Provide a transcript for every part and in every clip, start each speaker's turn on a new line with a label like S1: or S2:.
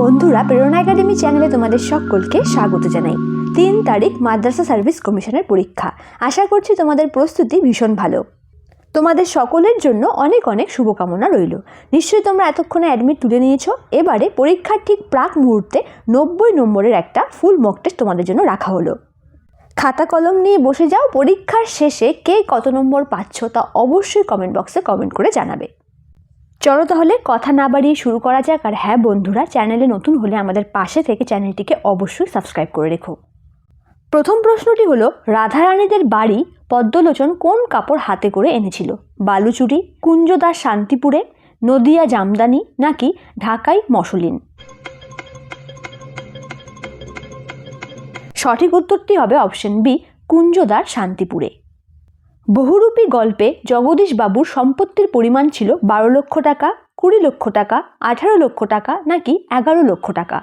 S1: বন্ধুরা প্রেরণা একাডেমি চ্যানেলে তোমাদের সকলকে স্বাগত জানাই। তিন তারিখ মাদ্রাসা সার্ভিস কমিশনের পরীক্ষা। আশা করছি তোমাদের প্রস্তুতি ভীষণ ভালো। তোমাদের সকলের জন্য অনেক অনেক শুভকামনা রইল। নিশ্চয়ই তোমরা এতক্ষণে অ্যাডমিট তুলে নিয়েছো। এবারে পরীক্ষার ঠিক প্রাক মুহূর্তে নব্বই নম্বরের একটা ফুল মক টেস্ট তোমাদের জন্য রাখা হলো। খাতা কলম নিয়ে বসে যাও। পরীক্ষার শেষে কে কত নম্বর পাচ্ছ তা অবশ্যই কমেন্ট বক্সে কমেন্ট করে জানাবে। চলো তাহলে কথা না বাড়িয়ে শুরু করা যাক, আর হ্যাঁ বন্ধুরা, চ্যানেলে নতুন হলে আমাদের পাশে থেকে চ্যানেলটিকে অবশ্যই সাবস্ক্রাইব করে রেখো। প্রথম প্রশ্নটি হলো, রাধারানীদের বাড়ি পদ্মলোচন কোন কাপড় হাতে করে এনেছিল? বালুচুরি, কুঞ্জদাস শান্তিপুরে, নদিয়া জামদানি, নাকি ঢাকাই মসলিন? সঠিক উত্তরটি হবে অপশন বি কুঞ্জদার শান্তিপুরে। বহুরূপী গল্পে জগদীশ বাবুর সম্পত্তির পরিমাণ ছিল বারো লক্ষ টাকা, কুড়ি লক্ষ টাকা, আঠারো লক্ষ টাকা নাকি এগারো লক্ষ টাকা।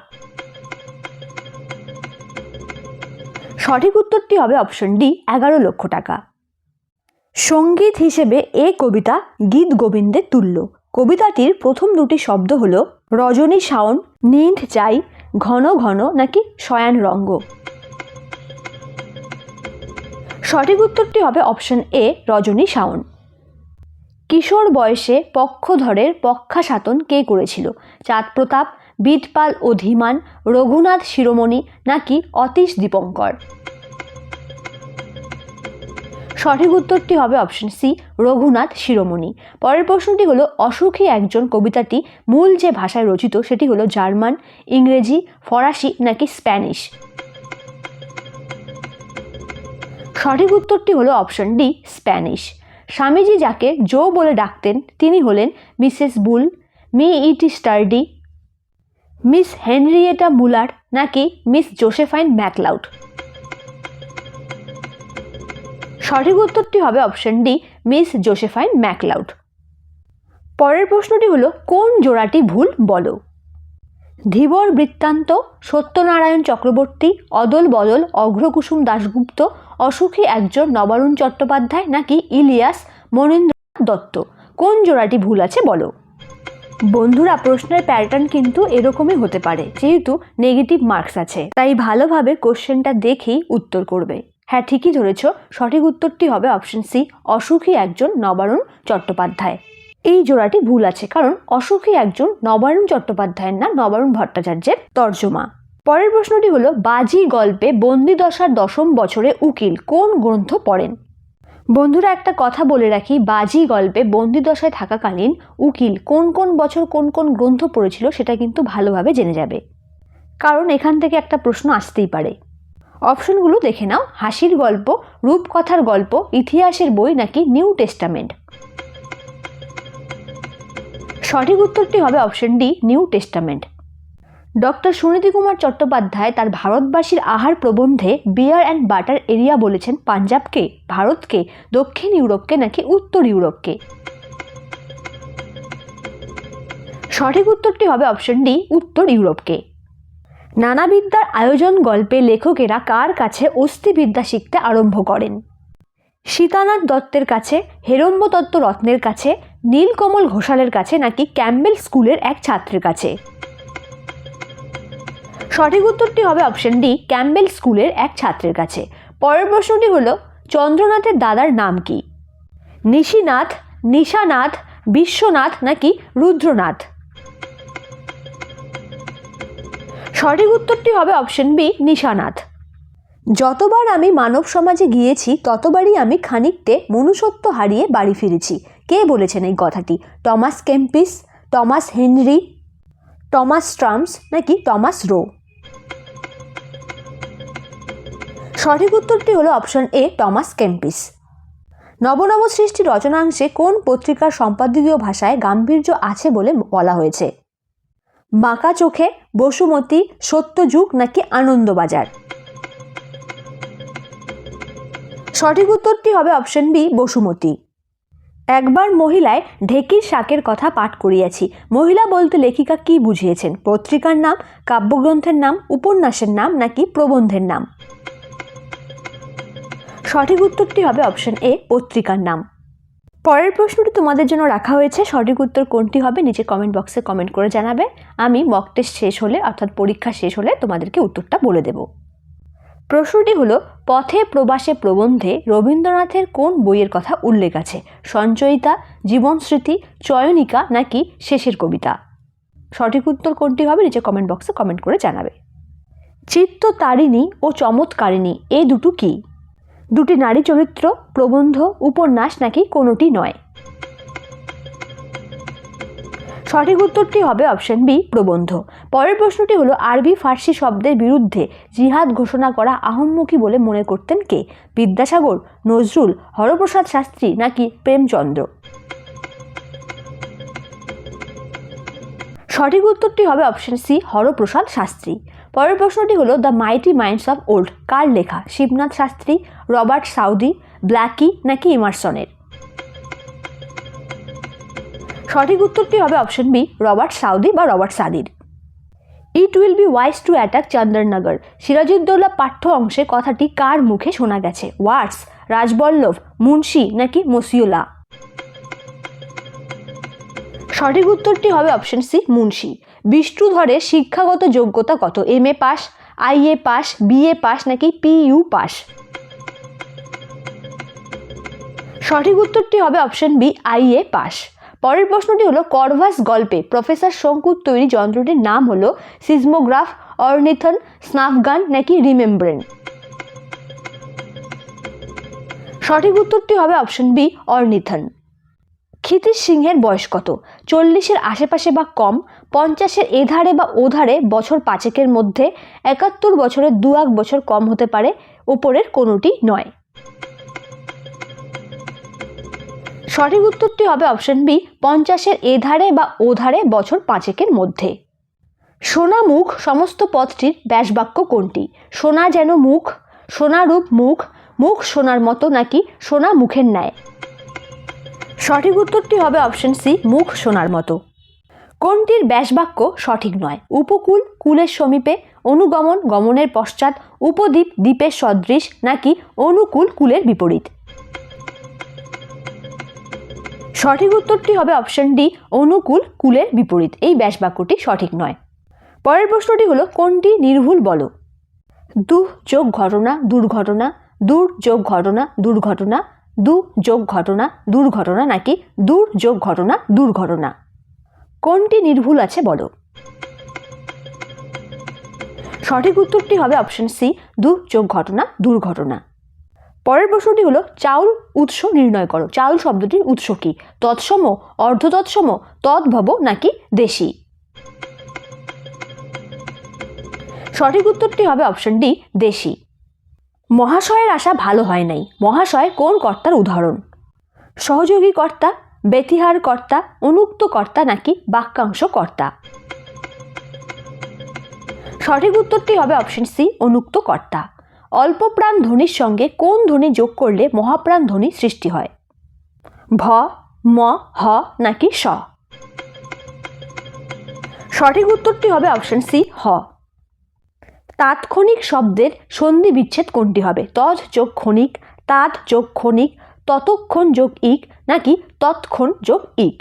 S1: সঠিক উত্তরটি হবে অপশন ডি, এগারো লক্ষ টাকা। সংগীত হিসেবে এ কবিতা গীত গোবিন্দের তুল্য। কবিতাটির প্রথম দুটি শব্দ হল রজনী শাওন, নিন্দ চাই, ঘন ঘন নাকি শয়ান রঙ্গ। সঠিক উত্তরটি হবে অপশন এ, রজনী শাওন। কিশোর বয়সে পক্ষধরের পক্ষাসাতন কে করেছিল? চাঁদ প্রতাপ, বিটপাল ও ধীমান, রঘুনাথ শিরোমণি নাকি অতীশ দীপঙ্কর? সঠিক উত্তরটি হবে অপশন সি, রঘুনাথ শিরোমণি। পরের প্রশ্নটি হলো, অসুখী একজন কবিতাটি মূল যে ভাষায় রচিত সেটি হলো জার্মান, ইংরেজি, ফরাসি নাকি স্প্যানিশ? সঠিক উত্তরটি হলো অপশন ডি, স্প্যানিশ। স্বামীজি যাকে জো বলে ডাকতেন, তিনি হলেন Mrs Bull, Mr E T Sturdy Miss Henrietta Muller, নাকি মিস জোসেফাইন ম্যাকলাউড। সঠিক উত্তরটি হবে option D, Miss Josephine McLeod. পরের প্রশ্নটি হলো, কোন জোড়াটি ভুল বলো? ধীবর বৃত্তান্ত সত্যনারায়ণ চক্রবর্তী, অদল বদল অগ্রকুসুম দাশগুপ্ত, অসুখী একজন নবারুণ চট্টোপাধ্যায় নাকি ইলিয়াস মনীন্দ্রনাথ দত্ত? কোন জোড়াটি ভুল আছে বলো? বন্ধুরা, প্রশ্নের প্যাটার্ন কিন্তু এরকমই হতে পারে, যেহেতু নেগেটিভ মার্কস আছে। তাই ভালোভাবে কোশ্চেনটা দেখেই উত্তর করবে। হ্যাঁ ঠিকই ধরেছ, সঠিক উত্তরটি হবে অপশন সি অসুখী একজন নবারুণ চট্টোপাধ্যায়। এই জোড়াটি ভুল আছে, কারণ অসুখী একজন নবারুণ চট্টোপাধ্যায়ের না নবারুণ ভট্টাচার্যের তর্জমা। পরের প্রশ্নটি হলো, বাজি গল্পে বন্দিদশার দশম বছরে উকিল কোন গ্রন্থ পড়েন? বন্ধুরা, একটা কথা বলে রাখি, বাজি গল্পে বন্দিদশায় থাকাকালীন উকিল কোন কোন বছর কোন কোন গ্রন্থ পড়েছিল সেটা কিন্তু ভালোভাবে জেনে যাবে। কারণ এখান থেকে একটা প্রশ্ন আসতেই পারে। অপশনগুলো দেখে নাও, হাসির গল্প, রূপকথার গল্প, ইতিহাসের বই নাকি নিউ টেস্টামেন্ট? সঠিক উত্তরটি হবে option D New Testament doctor Suniti Kumar Chattopadhyay তার ভারতবাসীর আহার প্রবন্ধে বিয়ার অ্যান্ড বাটার এরিয়া বলেছেন পাঞ্জাবকে, ভারতকে, দক্ষিণ ইউরোপকে নাকি উত্তর ইউরোপকে? সঠিক উত্তরটি হবে অপশন ডি উত্তর ইউরোপকে। নানাবিদ্যার আয়োজন গল্পে লেখকেরা কার কাছে অস্থিবিদ্যা শিখতে আরম্ভ করেন? সীতানাথ দত্তের কাছে, হেরম্ব দত্ত রত্নের কাছে, নীলকমল ঘোষালের কাছে নাকি ক্যাম্বেল স্কুলের এক ছাত্রের কাছে? সঠিক উত্তরটি হবে অপশন ডি ক্যাম্বেল স্কুলের এক ছাত্রের কাছে। পরের প্রশ্নটি হলো, চন্দ্রনাথের দাদার নাম কি? নিশিনাথ, নিশানাথ, বিশ্বনাথ নাকি রুদ্রনাথ? সঠিক উত্তরটি হবে অপশন বি নিশানাথ। যতবার আমি মানব সমাজে গিয়েছি, ততবারই আমি খানিকটে মনুষ্যত্ব হারিয়ে বাড়ি ফিরেছি। কে বলেছেন এই কথাটি? Thomas Kempis? Thomas Henry? Thomas Trumps? নাকি টমাস রো? সঠিক উত্তরটি হলো অপশন এ, টমাস কেম্পিস। নবনব সৃষ্টি রচনাংশে কোন পত্রিকার সম্পাদকীয় ভাষায় গাম্ভীর্য আছে বলে বলা হয়েছে? বাঁকা চোখে, বসুমতী, সত্যযুগ নাকি আনন্দবাজার? সঠিক উত্তরটি হবে অপশন বি বসুমতী। একবার মহিলায় ঢেকির শাকের কথা পাঠ করিয়াছি। মহিলা বলতে লেখিকা কি বুঝিয়েছেন? পত্রিকার নাম, কাব্যগ্রন্থের নাম, উপন্যাসের নাম, নাকি প্রবন্ধের নাম? সঠিক উত্তরটি হবে অপশন এ পত্রিকার নাম। পরের প্রশ্নটি তোমাদের জন্য রাখা হয়েছে। সঠিক উত্তর কোনটি হবে নিচে কমেন্ট বক্সে কমেন্ট করে জানাবে। আমি মক টেস্ট শেষ হলে, অর্থাৎ পরীক্ষা শেষ হলে তোমাদেরকে উত্তরটা বলে দেব। প্রশ্নটি হলো, পথে প্রবাসে প্রবন্ধে রবীন্দ্রনাথের কোন বইয়ের কথা উল্লেখ আছে? সঞ্চয়িতা জীবন স্মৃতি চয়নিকা নাকি শেষের কবিতা? সঠিক উত্তর কোনটি হবে নিচে কমেন্ট বক্সে কমেন্ট করে জানাবে। চিত্ত তারিণী ও চমৎকারিণী এই দুটো কি? দুটি নারী চরিত্র, প্রবন্ধ, উপন্যাস নাকি কোনোটি নয়? সঠিক উত্তরটি হবে অপশন বি, প্রবন্ধ। পরের প্রশ্নটি হলো, আরবি ফার্সি শব্দের বিরুদ্ধে জিহাদ ঘোষণা করা আহম্মুখী বলে মনে করতেন কে? বিদ্যাসাগর, নজরুল, হরপ্রসাদ শাস্ত্রী নাকি প্রেমচন্দ্র? সঠিক উত্তরটি হবে অপশন সি, হরপ্রসাদ শাস্ত্রী। পরের প্রশ্নটি হলো, the mighty minds of old, কার লেখা? Shibnath Shastri, Robert Southey, Blackie নাকি ইমারসনের? সঠিক উত্তরটি হবে অপশন বি রবার্ট সাউদি বা Robert সাদির। It will be wise to attack Chandernagore Sirajuddaula পাঠ্য অংশে কথাটি কার মুখে শোনা গেছে? ওয়ার্স রাজবল্লভ, মুন্সি নাকি মসিউলা? সঠিক উত্তরটি হবে অপশন সি মুন্সি। বিষ্ণুধরের শিক্ষাগত যোগ্যতা কত? M A pass I A pass BA pass নাকি পিইউ পাস? সঠিক উত্তরটি হবে option B I A pass. পরের প্রশ্নটি হলো করভাস গল্পে প্রফেসর শঙ্কুর তৈরি যন্ত্রটির নাম হলো সিজমোগ্রাফ, অর্নিথন, স্নাফগান নাকি রিমেম্ব্রেন? সঠিক উত্তরটি হবে অপশন বি, অর্নিথন। ক্ষিতিশ সিংহের বয়স কত? চল্লিশের আশেপাশে বা কম, পঞ্চাশের এধারে বা ওধারে বছর পাঁচেকের মধ্যে, একাত্তর বছরের দু এক বছর কম হতে পারে, উপরের কোনোটি নয়। সঠিক উত্তরটি হবে অপশন বি পঞ্চাশের এধারে বা ওধারে বছর পাঁচেকের মধ্যে। সোনা মুখ সমস্ত পথটির ব্যাসবাক্য কোনটি? সোনা যেন মুখ সোনারূপ মুখ মুখ সোনার মতো নাকি সোনা মুখের ন্যায়? সঠিক উত্তরটি হবে অপশন সি মুখ সোনার মতো। কোনটির ব্যাসবাক্য সঠিক নয়? উপকূল, কুলের সমীপে, অনুগমন, গমনের পশ্চাৎ, উপদ্বীপ, দ্বীপের সদৃশ নাকি অনুকূল কুলের বিপরীত? সঠিক উত্তরটি হবে অপশন ডি অনুকূল, কুলের বিপরীত। এই ব্যাসবাক্যটি সঠিক নয়। পরের প্রশ্নটি হলো, কোনটি নির্ভুল বলো? দু যোগ ঘটনা, দুর্ঘটনা দূর যোগ ঘটনা, দুর্ঘটনা দু যোগ ঘটনা, দুর্ঘটনা নাকি দূর যোগ ঘটনা, দুর্ঘটনা? কোনটি নির্ভুল আছে বলো? সঠিক উত্তরটি হবে অপশন সি দু যোগ ঘটনা, দুর্ঘটনা। পরের প্রশ্নটি হলো, চাউল উৎস নির্ণয় করো। চাউল শব্দটির উৎস কি? তৎসম অর্ধ তৎসম তদ্ভব নাকি দেশি? সঠিক উত্তরটি হবে অপশন ডি দেশি। মহাশয়ের আশা ভালো হয় নাই। মহাশয় কোন কর্তার উদাহরণ? সহযোগী কর্তা বেতিহার কর্তা, অনুক্ত কর্তা নাকি বাক্যাংশ কর্তা? সঠিক উত্তরটি হবে অপশন সি অনুক্ত কর্তা। অল্পপ্রাণ ধ্বনির সঙ্গে কোন ধ্বনি যোগ করলে মহাপ্রাণ ধ্বনি সৃষ্টি হয়? ভ, ম, হ নাকি স সঠিক উত্তরটি হবে অপশন সি হ। তাৎক্ষণিক শব্দের সন্ধি বিচ্ছেদ কোনটি হবে? তজ যোগ ক্ষণিক, তাৎ যোগ ক্ষণিক, ততক্ষণ যোগ ইক নাকি তৎক্ষণ যোগ ইক?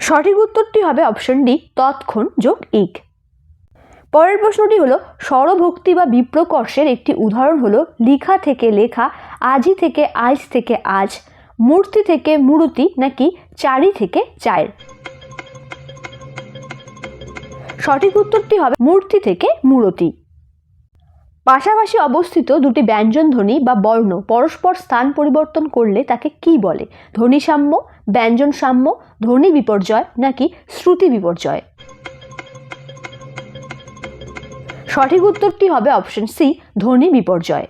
S1: সঠিক উত্তরটি হবে অপশন ডি তৎক্ষণ যোগ ইক। পরের প্রশ্নটি হলো, স্বরভক্তি বা বিপ্রকর্ষের একটি উদাহরণ হলো, লিখা থেকে লেখা, আজি থেকে আজ থেকে আজ, মূর্তি থেকে মূর্তি নাকি চারি থেকে চায়ের? সঠিক উত্তরটি হবে মূর্তি থেকে মূরতি। পাশাপাশি অবস্থিত দুটি ব্যঞ্জন ধ্বনি বা বর্ণ পরস্পর স্থান পরিবর্তন করলে তাকে কি বলে? ধ্বনি সাম্য, ব্যঞ্জন সাম্য, ধ্বনি বিপর্যয় নাকি শ্রুতি বিপর্যয়? সঠিক উত্তরটি হবে অপশন সি ধ্বনি বিপর্যয়।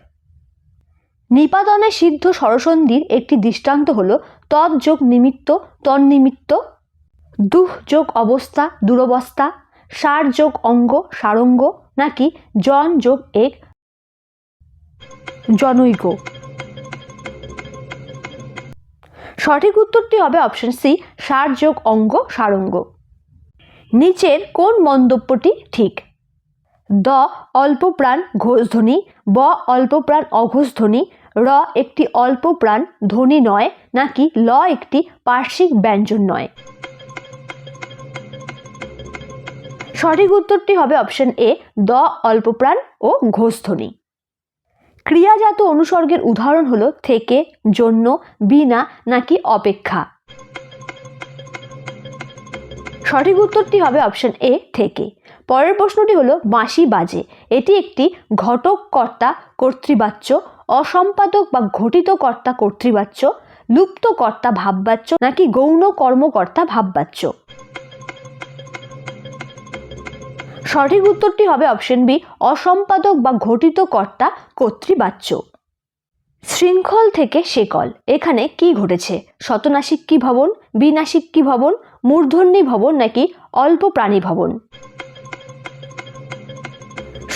S1: নিপাতনে সিদ্ধ সরসন্ধির একটি দৃষ্টান্ত হল তৎযোগ নিমিত্ত তন্নিমিত্ত দুহ যোগ অবস্থা, দুরবস্থা, সার যোগ অঙ্গ, সারঙ্গ, নাকি জন যোগ এক, জনৈক। সঠিক উত্তরটি হবে অপশন সি সার যোগ অঙ্গ, সারঙ্গ। নিচের কোন মন্তব্যটি ঠিক? দ, অল্প প্রাণ ঘোষধ্বনি, ব, অল্প প্রাণ অঘোষধ্বনি, র, একটি অল্প প্রাণ ধ্বনি নয়, নাকি ল, একটি পার্শ্বিক ব্যঞ্জন নয়। সঠিক উত্তরটি হবে অপশন এ, দ অল্পপ্রাণ ও ঘোষধ্বনি। ক্রিয়াজাত অনুসর্গের উদাহরণ হলো থেকে, জন্য, বিনা, নাকি অপেক্ষা। সঠিক উত্তরটি হবে অপশন এ, থেকে। পরের প্রশ্নটি হলো, বাঁশি বাজে। এটি একটি ঘটক কর্তা কর্তৃবাচ্য, অসম্পাদক বা ঘটিত কর্তা কর্তৃবাচ্য লুপ্ত কর্তা ভাববাচ্য নাকি গৌণ কর্মকর্তা ভাববাচ্য? সঠিক উত্তরটি হবে অপশন বি, অসম্পাদক বা ঘটিত কর্তা কর্তৃবাচ্য। শৃঙ্খল থেকে শেকল। এখানে কি ঘটেছে? শতনাশিক কি ভবন, বিনাসিক কি ভবন, মূর্ধন্যী ভবন নাকি অল্প প্রাণী ভবন?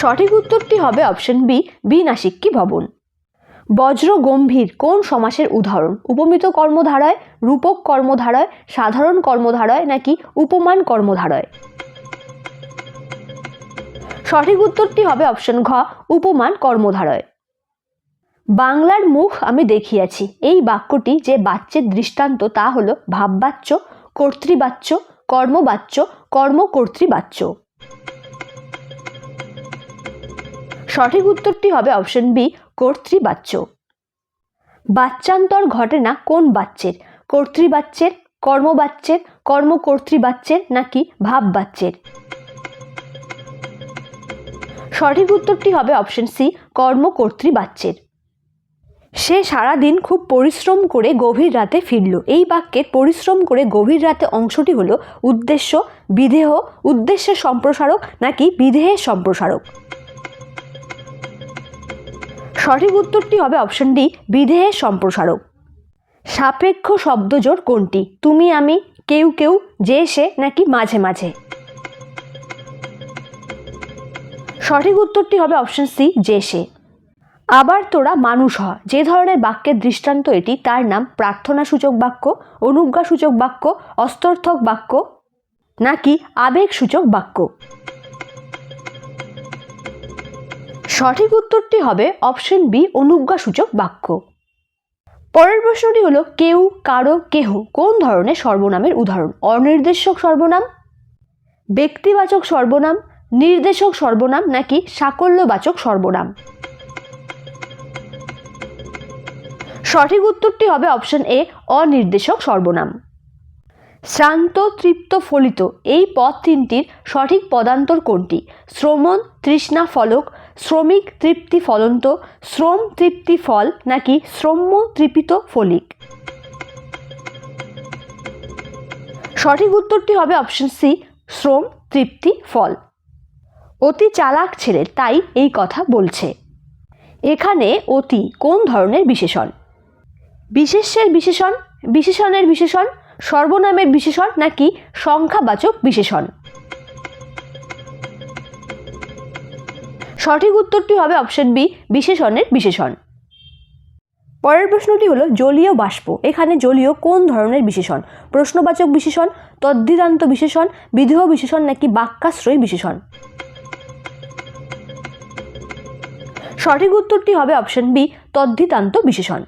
S1: সঠিক উত্তরটি হবে অপশন বি বিনাসিক কি ভবন। বজ্র গম্ভীর কোন সমাসের উদাহরণ? উপমিত কর্মধারায়, রূপক কর্মধারায়, সাধারণ কর্মধারায় নাকি উপমান কর্মধারায়? সঠিক উত্তরটি হবে অপশন ঘ, উপমান কর্মধারয়। বাংলার মুখ আমি দেখিয়াছি। এই বাক্যটি যে বাচ্যের দৃষ্টান্ত তা হলো ভাববাচ্য, কর্তৃবাচ্য, কর্মবাচ্য, কর্মকর্তৃবাচ্য। সঠিক উত্তরটি হবে অপশন বি, কর্তৃবাচ্য। বাচ্চান্তর ঘটে না কোন বাচ্যের কর্তৃবাচ্যের, কর্মবাচ্যের, কর্মকর্তৃবাচ্যের নাকি ভাব ভাববাচ্যের? সঠিক উত্তরটি হবে অপশন সি, কর্মকর্তৃবাচ্যের। সে সারাদিন খুব পরিশ্রম করে গভীর রাতে ফিরল। এই বাক্যের পরিশ্রম করে গভীর রাতে অংশটি হলো উদ্দেশ্য, বিধেয় উদ্দেশ্যের সম্প্রসারক নাকি বিধেয়ের সম্প্রসারক? সঠিক উত্তরটি হবে অপশন ডি বিধেয়ের সম্প্রসারক। সাপেক্ষ শব্দজোড় কোনটি? তুমি, আমি, কেউ কেউ, যে, সে, নাকি মাঝে মাঝে? সঠিক উত্তরটি হবে অপশন সি যে, সে। আবার তোরা মানুষ হ। যে ধরনের বাক্যের দৃষ্টান্ত এটি, তার নাম প্রার্থনাসূচক বাক্য, অনুজ্ঞাসূচক বাক্য, অস্তর্থক বাক্য, নাকি আবেগসূচক বাক্য। সঠিক উত্তরটি হবে অপশন বি, অনুজ্ঞাসূচক বাক্য। পরের প্রশ্নটি হলো, কেউ, কারও, কেহ, কোন ধরনের সর্বনামের উদাহরণ? অনির্দেশক সর্বনাম, ব্যক্তিবাচক সর্বনাম, নির্দেশক সর্বনাম, নাকি সাকল্যবাচক সর্বনাম? সঠিক উত্তরটি হবে অপশন এ, অনির্দেশক সর্বনাম। শ্রান্ত, তৃপ্ত, ফলিত, এই পদ তিনটির সঠিক পদান্তর কোনটি? শ্রমণ, তৃষ্ণা, ফলক শ্রমিক তৃপ্তি ফলন্ত, শ্রম তৃপ্তি ফল নাকি শ্রম্য তৃপিত ফলিক? সঠিক উত্তরটি হবে অপশন সি শ্রম তৃপ্তি ফল। অতি চালাক ছেলে তাই এই কথা বলছে। এখানে অতি কোন ধরনের বিশেষণ? বিশেষ্যের বিশেষণ, বিশেষণের বিশেষণ, সর্বনামের বিশেষণ নাকি সংখ্যাবাচক বিশেষণ? সঠিক উত্তরটি হবে অপশন বি বিশেষণের বিশেষণ। পরের প্রশ্নটি হলো, জলীয় বাষ্প। এখানে জলীয় কোন ধরনের বিশেষণ? প্রশ্নবাচক বিশেষণ, তদ্ধিদান্ত বিশেষণ, বিধেয় বিশেষণ নাকি বাক্যাশ্রয়ী বিশেষণ? সঠিক উত্তরটি হবে অপশন বি তদ্ধিতান্ত বিশেষণ।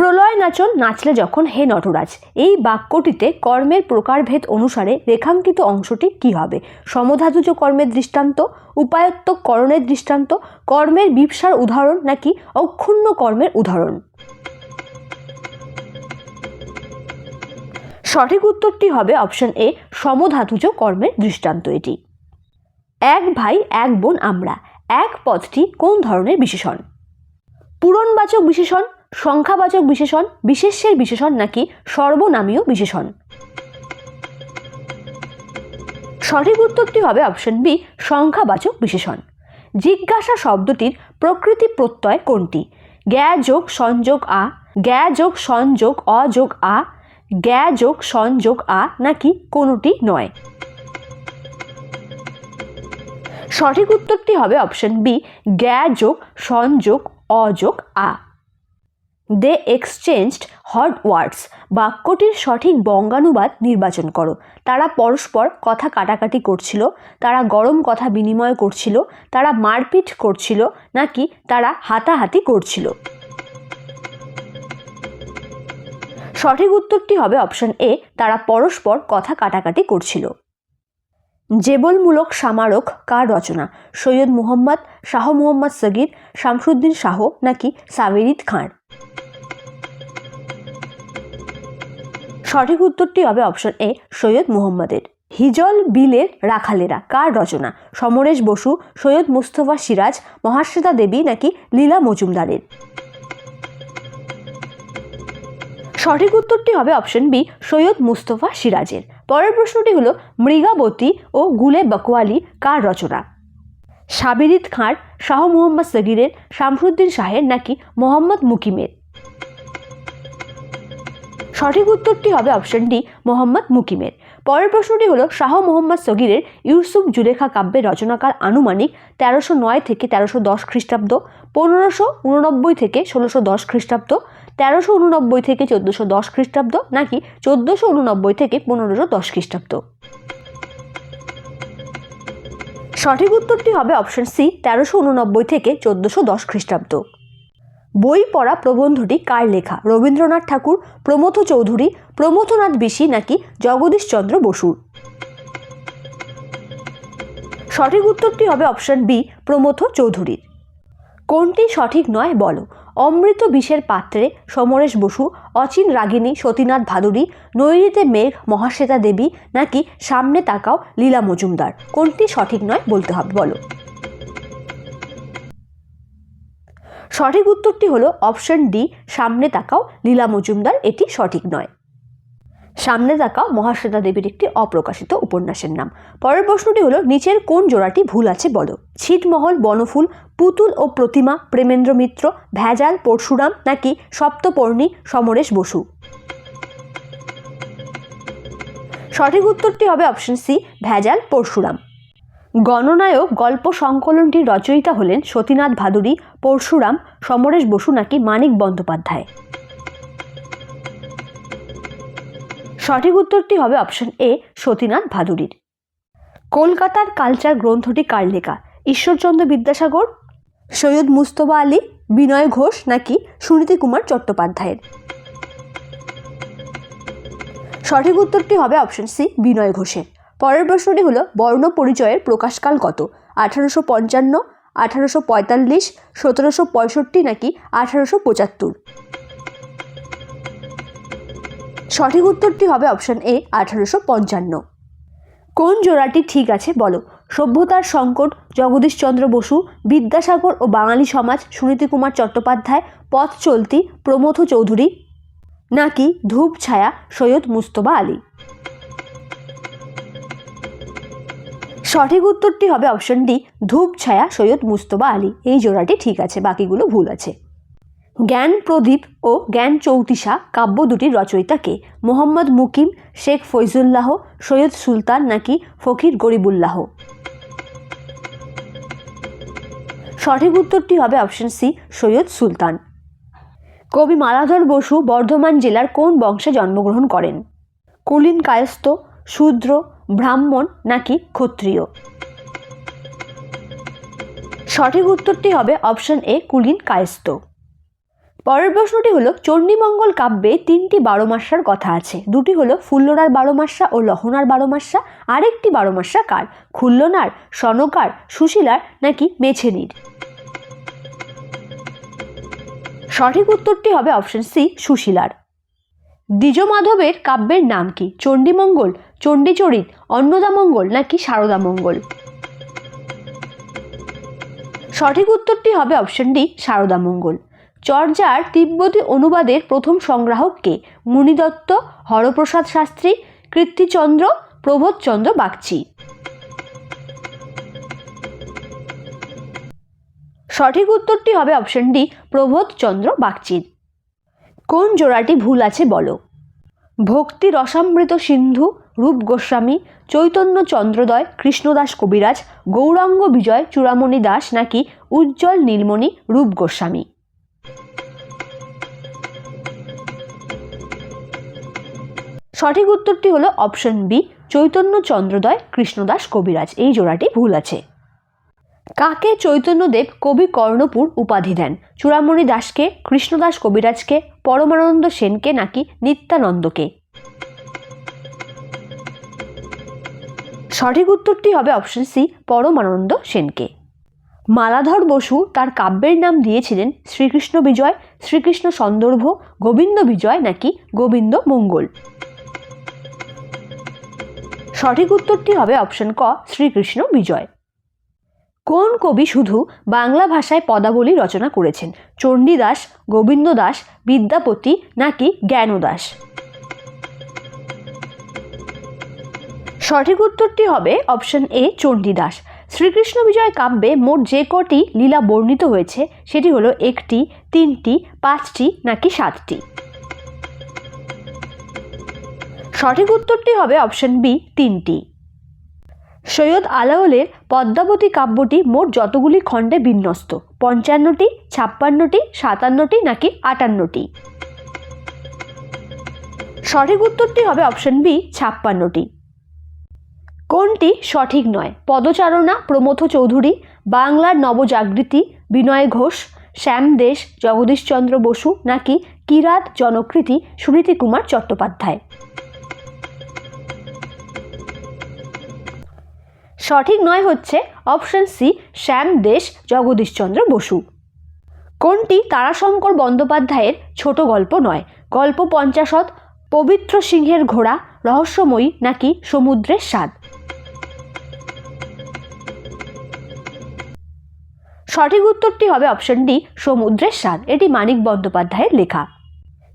S1: প্রলয় নাচন নাচলে যখন হে নটরাজ, এই বাক্যটিতে কর্মের প্রকারভেদ অনুসারে রেখাঙ্কিত অংশটি কি হবে? সমধাতুজ কর্মের দৃষ্টান্ত, উপায়ত্ত করণের দৃষ্টান্ত, কর্মের বিপসার উদাহরণ নাকি অক্ষুণ্ণ কর্মের উদাহরণ? সঠিক উত্তরটি হবে অপশন এ সমধাতুজ কর্মের দৃষ্টান্ত এটি। এক ভাই, এক বোন আমরা, এক পদটি কোন ধরনের বিশেষণ? পূরণবাচক বিশেষণ সংখ্যাবাচক বিশেষণ, বিশেষ্যের বিশেষণ নাকি সর্বনামীয় বিশেষণ? সঠিক উত্তরটি হবে অপশন বি সংখ্যাবাচক বিশেষণ। জিজ্ঞাসা শব্দটির প্রকৃতি প্রত্যয় কোনটি? জ্ঞা যোগ সংযোগ আ জ্ঞা যোগ সংযোগ অযোগ আ জ্ঞা যোগ সংযোগ আ নাকি কোনোটি নয়? সঠিক উত্তরটি হবে অপশন বি জ্ঞা যোগ সংযোগ অযোগ আ। দে এক্সচেঞ্জড হট ওয়ার্ডস বাক্যটির সঠিক বঙ্গানুবাদ নির্বাচন করো। তারা পরস্পর কথা কাটাকাটি করছিল, তারা গরম কথা বিনিময় করছিল, তারা মারপিট করছিল, নাকি তারা হাতাহাতি করছিল? সঠিক উত্তরটি হবে অপশন এ তারা পরস্পর কথা কাটাকাটি করছিল। জেবলমূলক সামারক কার রচনা? সৈয়দ মুহম্মদ, শাহ মুহম্মদ সগির, শামসুদ্দিন শাহ, নাকি সাবেরিদ খাঁর সঠিক উত্তরটি হবে অপশন এ সৈয়দ মুহম্মদের। হিজল বিলের রাখালেরা, কার রচনা? সমরেশ বসু, সৈয়দ মুস্তফা সিরাজ, মহাশ্বেতা দেবী নাকি লীলা মজুমদারের? সঠিক উত্তরটি হবে অপশন বি সৈয়দ মুস্তফা সিরাজের। পরের প্রশ্নটি হলো, মৃগাবতী ও গুলে বকওয়ালি কার রচনা? সাবিরিদ খাঁর, শাহ মুহম্মদ সগিরের, শামসুদ্দিন শাহের নাকি মোহাম্মদ মুকিমের? সঠিক উত্তরটি হবে অপশন ডি মোহাম্মদ মুকিমের। পরের প্রশ্নটি হলো, শাহ মোহাম্মদ সগিরের ইউসুফ জুলেখা কাব্যের রচনাকাল আনুমানিক তেরোশো নয় থেকে তেরোশো দশ খ্রিস্টাব্দ, পনেরোশো উননব্বই থেকে ষোলোশো দশ খ্রিস্টাব্দ, তেরোশো উননব্বই থেকে চোদ্দোশো দশ খ্রিস্টাব্দ নাকি চোদ্দোশো উননব্বই থেকে পনেরোশো দশ খ্রিস্টাব্দ? সঠিক উত্তরটি হবে অপশন সি তেরোশো উননব্বই থেকে চোদ্দোশো দশ খ্রিস্টাব্দ। বই পড়া প্রবন্ধটি কার লেখা? রবীন্দ্রনাথ ঠাকুর, প্রমথ চৌধুরী, প্রমথনাথ বিশি নাকি জগদীশচন্দ্র বসুর? সঠিক উত্তরটি হবে অপশন বি, প্রমথ চৌধুরীর। কোনটি সঠিক নয় বলো। অমৃত বিষের পাত্রে সমরেশ বসু, অচিন রাগিনী, সতীনাথ ভাদুরী নৈরিতে মেঘ, মহাশ্বেতা দেবী নাকি সামনে তাকাও লীলা মজুমদার? কোনটি সঠিক নয় বলতে হবে, বলো। সঠিক উত্তরটি হলো অপশন ডি, সামনে তাকাও। লীলা মজুমদার, এটি সঠিক নয়। সামনে তাকাও মহাশ্বেতা দেবীর একটি অপ্রকাশিত উপন্যাসের নাম। পরের প্রশ্নটি হলো, নিচের কোন জোড়াটি ভুল আছে বলো? ছিটমহল, বনফুল, পুতুল ও প্রতিমা, প্রেমেন্দ্র মিত্র, ভেজাল, পরশুরাম, নাকি সপ্তপর্ণী, সমরেশ বসু? সঠিক উত্তরটি হবে অপশন সি, ভেজাল, পরশুরাম। গণনায়ক গল্প সংকলনটির রচয়িতা হলেন সতীনাথ ভাদুরী, পরশুরাম, সমরেশ বসু নাকি মানিক বন্দ্যোপাধ্যায়? সঠিক উত্তরটি হবে অপশন এ, সতীনাথ ভাদুরীর। কলকাতার কালচার গ্রন্থটি কার লেখা? ঈশ্বরচন্দ্র বিদ্যাসাগর, সৈয়দ মুস্তফা আলী, বিনয় ঘোষ নাকি সুনীতি কুমার চট্টোপাধ্যায়ের? সঠিক উত্তরটি হবে অপশন সি, বিনয় ঘোষের। পরের প্রশ্নটি হলো, বর্ণ পরিচয়ের প্রকাশকাল কত? আঠারোশো পঞ্চান্ন, আঠারোশো পঁয়তাল্লিশ, সতেরোশো পঁয়ষট্টি নাকি আঠারোশো পঁচাত্তর? সঠিক উত্তরটি হবে অপশন এ, আঠারোশো পঞ্চান্ন। কোন জোড়াটি ঠিক আছে বলো? সভ্যতার সংকট, জগদীশচন্দ্র বসু, বিদ্যাসাগর ও বাঙালি সমাজ, সুনীতি কুমার চট্টোপাধ্যায়, পথ চলতি প্রমথ চৌধুরী নাকি ধূপ ছায়া সৈয়দ মুস্তফা আলী? সঠিক উত্তরটি হবে অপশন ডি ধূপ ছায়া, সৈয়দ মুস্তফা আলী। এই জোড়াটি ঠিক আছে, বাকিগুলো ভুল আছে। জ্ঞান প্রদীপ ও জ্ঞান চৌতিসা কাব্য দুটির রচয়িতাকে মোহাম্মদ মুকিম, শেখ ফৈজুল্লাহ, সৈয়দ সুলতান নাকি ফকির গরিবুল্লাহ? সঠিক উত্তরটি হবে অপশন সি সৈয়দ সুলতান। কবি মালাধর বসু, বর্ধমান জেলার কোন বংশে জন্মগ্রহণ করেন? কুলীন কায়স্থ, শূদ্র ব্রাহ্মণ নাকি ক্ষত্রিয়? সঠিক উত্তরটি হবে অপশন এ, কুলীন কায়স্থ। পরের প্রশ্নটি হলো, চণ্ডীমঙ্গল কাব্যে তিনটি বারো মাসার কথা আছে। দুটি হলো, ফুল্লনার বারো মাসা ও লহনার বারো মাসা আরেকটি বারো মাসা কার? খুল্লনার, সনকার, সুশীলার নাকি মেছেনির সঠিক উত্তরটি হবে অপশন সি, সুশীলার। দ্বিজমাধবের কাব্যের নাম কি? চণ্ডীমঙ্গল চণ্ডীচরিত অন্নদামঙ্গল নাকি সারদামঙ্গল? সঠিক উত্তরটি হবে অপশন ডি সারদামঙ্গল। চর্যার তিব্বতী অনুবাদের প্রথম সংগ্রাহক কে? মুনিদত্ত, হরপ্রসাদ শাস্ত্রী, কীর্তিচন্দ্র, প্রবোধচন্দ্র বাগচি। সঠিক উত্তরটি হবে অপশন ডি প্রবোধচন্দ্র বাগচির কোন জোড়াটি ভুল আছে বলো? ভক্তি রসামৃত সিন্ধু রূপ গোস্বামী, চৈতন্য চন্দ্রদয়, কৃষ্ণদাস কবিরাজ, গৌরাঙ্গ বিজয়, চূড়ামণি দাস নাকি উজ্জ্বল নীলমণি, রূপ গোস্বামী? সঠিক উত্তরটি হলো অপশন বি, চৈতন্য চন্দ্রদয়, কৃষ্ণদাস কবিরাজ। এই জোড়াটি ভুল আছে। কাকে চৈতন্যদেব কবি কর্ণপুর উপাধি দেন? চূড়ামণি দাসকে, কৃষ্ণদাস কবিরাজকে, পরমানন্দ সেনকে নাকি নিত্যানন্দকে? সঠিক উত্তরটি হবে অপশন সি, পরমানন্দ সেনকে। মালাধর বসু তার কাব্যের নাম দিয়েছিলেন শ্রীকৃষ্ণ বিজয়, শ্রীকৃষ্ণ সন্দর্ভ, গোবিন্দ বিজয় নাকি গোবিন্দ মঙ্গল। সঠিক উত্তরটি হবে অপশন ক, শ্রীকৃষ্ণ বিজয়। কোন কবি শুধু বাংলা ভাষায় পদাবলী রচনা করেছেন? চণ্ডীদাস, গোবিন্দ দাস, বিদ্যাপতি নাকি জ্ঞানদাস? সঠিক উত্তরটি হবে অপশন এ চণ্ডীদাস। শ্রীকৃষ্ণ বিজয় কাব্যে মোট যে কটি লীলা বর্ণিত হয়েছে, সেটি হলো একটি, তিনটি, পাঁচটি নাকি সাতটি? সঠিক উত্তরটি হবে অপশন বি, তিনটি। সৈয়দ আলাওলের পদ্মাবতী কাব্যটি মোট যতগুলি খণ্ডে বিন্যস্ত, পঞ্চান্নটি, ছাপ্পান্নটি, সাতান্নটি নাকি আটান্নটি? সঠিক উত্তরটি হবে অপশন বি, ছাপ্পান্নটি। কোনটি সঠিক নয়? পদচারণা, প্রমথ চৌধুরী, বাংলার নবজাগৃতি, বিনয় ঘোষ, শ্যাম দেশ জগদীশচন্দ্র বসু, নাকি কিরাত জনকৃতি সুনীতি কুমার চট্টোপাধ্যায়? সঠিক নয় হচ্ছে অপশন সি, শ্যাম দেশ জগদীশচন্দ্র বসু। কোনটি তারাশঙ্কর বন্দ্যোপাধ্যায়ের ছোট গল্প নয়? গল্প পঞ্চাশত, পবিত্র সিংহের ঘোড়া, রহস্যময়ী, নাকি সমুদ্রের স্বাদ? সঠিক উত্তরটি হবে অপশন ডি, সমুদ্রের স্বাদ এটি মানিক বন্দ্যোপাধ্যায়ের লেখা।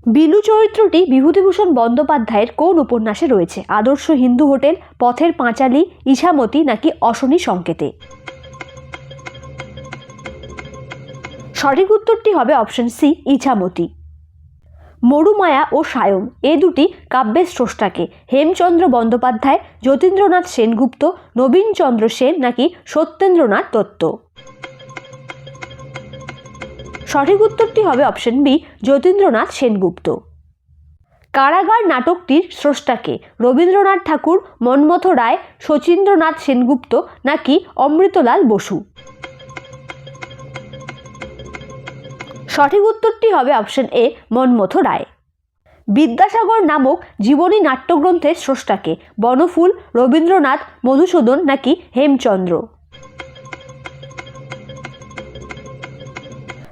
S1: বিলু চরিত্রটি বিভূতিভূষণ বন্দ্যোপাধ্যায়ের কোন উপন্যাসে রয়েছে? আদর্শ হিন্দু হোটেল, পথের পাঁচালী, ইছামতি নাকি অশনি সংকেতে? সঠিক উত্তরটি হবে অপশন সি, ইছামতি। মরুমায়া ও সায়ম এ দুটি কাব্যের স্রষ্টাকে। হেমচন্দ্র বন্দ্যোপাধ্যায়, যতীন্দ্রনাথ সেনগুপ্ত, নবীনচন্দ্র সেন নাকি সত্যেন্দ্রনাথ দত্ত? সঠিক উত্তরটি হবে অপশন বি, যতীন্দ্রনাথ সেনগুপ্ত। কারাগার নাটকটির স্রষ্টাকে রবীন্দ্রনাথ ঠাকুর, মনমথ রায়, শচীন্দ্রনাথ সেনগুপ্ত নাকি অমৃতলাল বসু? সঠিক উত্তরটি হবে অপশন এ, মনমথ রায়। বিদ্যাসাগর নামক জীবনী নাট্যগ্রন্থের স্রষ্টাকে বনফুল, রবীন্দ্রনাথ, মধুসূদন নাকি হেমচন্দ্র?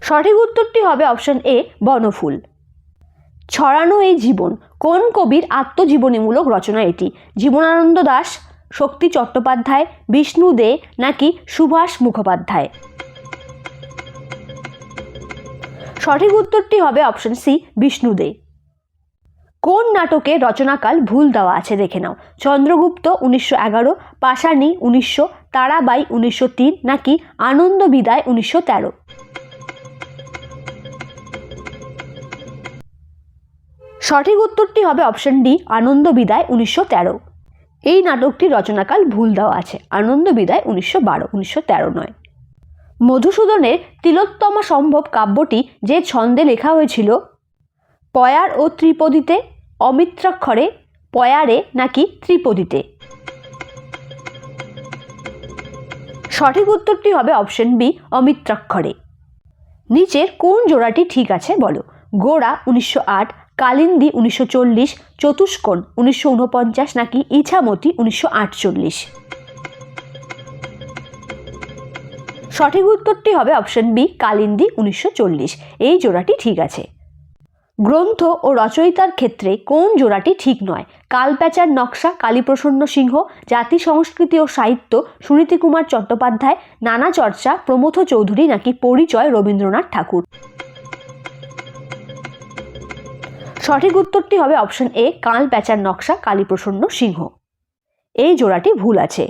S1: সঠিক উত্তরটি হবে অপশন এ বনফুল ছড়ানো এই জীবন, কোন কবির আত্মজীবনীমূলক রচনা এটি? জীবনানন্দ দাস, শক্তি চট্টোপাধ্যায়, বিষ্ণু দে, নাকি সুভাষ মুখোপাধ্যায়? সঠিক উত্তরটি হবে অপশন সি, বিষ্ণু দে। কোন নাটকে রচনাকাল ভুল দেওয়া আছে দেখে নাও। চন্দ্রগুপ্ত উনিশশো এগারো, পাশানি উনিশশো, তারাবাই উনিশশো তিন, নাকি আনন্দ বিদায় উনিশশো তেরো? সঠিক উত্তরটি হবে অপশন ডি, আনন্দ বিদায় উনিশশো তেরো। এই নাটকটি রচনাকাল ভুল দেওয়া আছে। আনন্দ বিদায় উনিশশো বারো, উনিশশো তেরো নয়। মধুসূদনের তিলোত্তমা সম্ভব কাব্যটি যে ছন্দে লেখা হয়েছিল, পয়ার ও ত্রিপদীতে, অমিত্রাক্ষরে, পয়ারে নাকি ত্রিপদীতে? সঠিক উত্তরটি হবে অপশন বি, অমিত্রাক্ষরে। নিচের কোন জোড়াটি ঠিক আছে বলো? গোড়া উনিশশো আট কালিন্দি উনিশশো চল্লিশ, চতুষ্কোণ উনিশশো উনপঞ্চাশ নাকি ইছামতি উনিশশো আটচল্লিশ? সঠিক উত্তরটি হবে অপশন বি, কালিন্দি উনিশশো চল্লিশ। এই জোড়াটি ঠিক আছে। গ্রন্থ ও রচয়িতার ক্ষেত্রে কোন জোড়াটি ঠিক নয়? কালপ্যাচার নকশা, কালীপ্রসন্ন সিংহ, জাতি সংস্কৃতি ও সাহিত্য, সুনীতি কুমার চট্টোপাধ্যায়, নানা চর্চা, প্রমথ চৌধুরী নাকি পরিচয় রবীন্দ্রনাথ ঠাকুর? সঠিক উত্তরটি হবে অপশন এ, কাল প্যাচার নকশা, কালীপ্রসন্ন সিংহ। এই জোড়াটি ভুল আছে।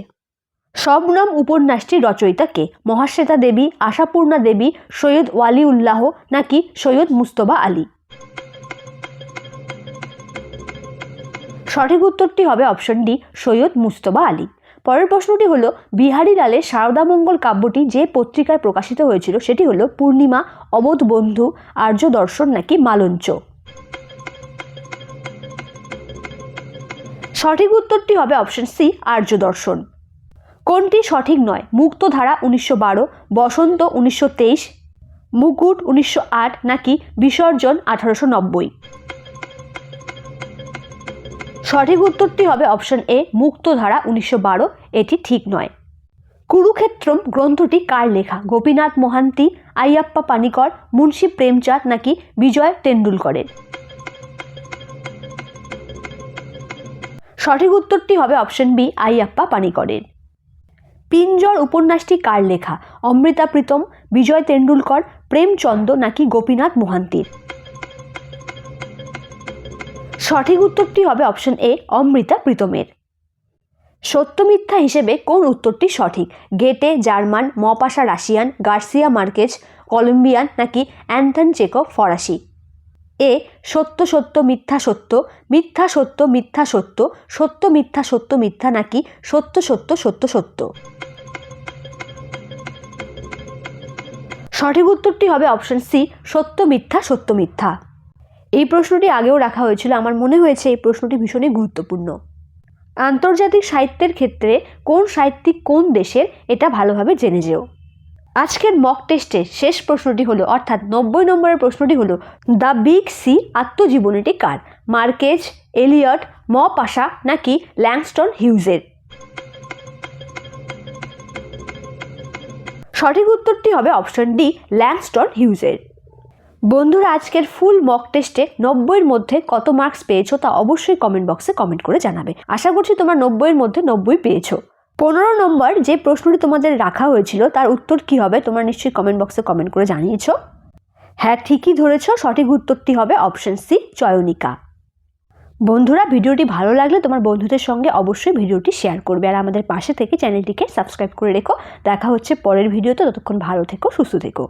S1: শবনম উপন্যাসটির রচয়িতা কে? মহাশ্বেতা দেবী, আশাপূর্ণা দেবী, সৈয়দ ওয়ালি উল্লাহ নাকি সৈয়দ মুস্তবা আলী? সঠিক উত্তরটি হবে অপশন ডি, সৈয়দ মুস্তবা আলী। পরের প্রশ্নটি হলো বিহারী লালের শারদামঙ্গল কাব্যটি যে পত্রিকায় প্রকাশিত হয়েছিল, সেটি হলো পূর্ণিমা অবোধ বন্ধু আর্য দর্শন নাকি মালঞ্চ? সঠিক উত্তরটি হবে অপশন সি আর্য দর্শন কোনটি সঠিক নয়? মুক্তধারা উনিশশো বারো, বসন্ত উনিশশো তেইশ, মুকুট উনিশশো আট নাকি বিসর্জন আঠারোশো নব্বই? সঠিক উত্তরটি হবে অপশন এ, মুক্তধারা উনিশশো বারো, এটি ঠিক নয়। কুরুক্ষেত্রম গ্রন্থটি কার লেখা? গোপীনাথ মোহান্তি, আইয়াপ্পা পানিকর, মুন্সী প্রেমচাঁদ নাকি বিজয় তেন্ডুলকরের? সঠিক উত্তরটি হবে অপশন বি, আইয়াপ্পা পানিকরের। পিঞ্জর উপন্যাসটি কার লেখা? অমৃতা প্রীতম, বিজয় তেন্ডুলকর, প্রেমচন্দ নাকি গোপীনাথ মোহান্তির? সঠিক উত্তরটি হবে অপশন এ, অমৃতা প্রীতমের। সত্য মিথ্যা হিসেবে কোন উত্তরটি সঠিক? Goethe, German Maupassant Russian, Garcia Marquez, Colombian নাকি অ্যান্থন চেকো ফরাসি? এ সত্য সত্য মিথ্যা সত্য মিথ্যা সত্য মিথ্যা সত্য সত্য মিথ্যা সত্য মিথ্যা নাকি সত্য সত্য সত্য সত্য? সঠিক উত্তরটি হবে অপশন সি, সত্য মিথ্যা সত্য মিথ্যা। এই প্রশ্নটি আগেও রাখা হয়েছিল, আমার মনে হয়েছে এই প্রশ্নটি ভীষণই গুরুত্বপূর্ণ। আন্তর্জাতিক সাহিত্যের ক্ষেত্রে কোন সাহিত্যিক কোন দেশের, এটা ভালোভাবে জেনে যেও। আজকের মক টেস্টে শেষ প্রশ্নটি হলো, অর্থাৎ নব্বই নম্বরের প্রশ্নটি হলো, দ্য বিগ সি আত্মজীবনীটি কার? মার্কেজ, এলিয়ট, ম পাশা নাকি ল্যাংস্টন হিউজের? সঠিক উত্তরটি হবে অপশন ডি ল্যাংস্টন হিউজের। বন্ধুরা, আজকের ফুল মক টেস্টে নব্বইয়ের মধ্যে কত মার্কস পেয়েছ তা অবশ্যই কমেন্ট বক্সে কমেন্ট করে জানাবে। আশা করছি তোমরা নব্বইয়ের মধ্যে নব্বই পেয়েছ। পনেরো নম্বর যে প্রশ্নটি তোমাদের রাখা হয়েছিল, তার উত্তর কি হবে? তোমরা নিশ্চয়ই কমেন্ট বক্সে কমেন্ট করে জানিয়েছ। হ্যাঁ ঠিকই ধরেছ, সঠিক উত্তরটি হবে অপশন সি চয়নিকা। বন্ধুরা, ভিডিওটি ভালো লাগলে তোমার বন্ধুদের সঙ্গে অবশ্যই ভিডিওটি শেয়ার করবে। আর আমাদের পাশে থেকে চ্যানেলটিকে সাবস্ক্রাইব করে রেখো। দেখা হচ্ছে পরের ভিডিওতে। ততক্ষণ ভালো থেকো, সুস্থ থেকো।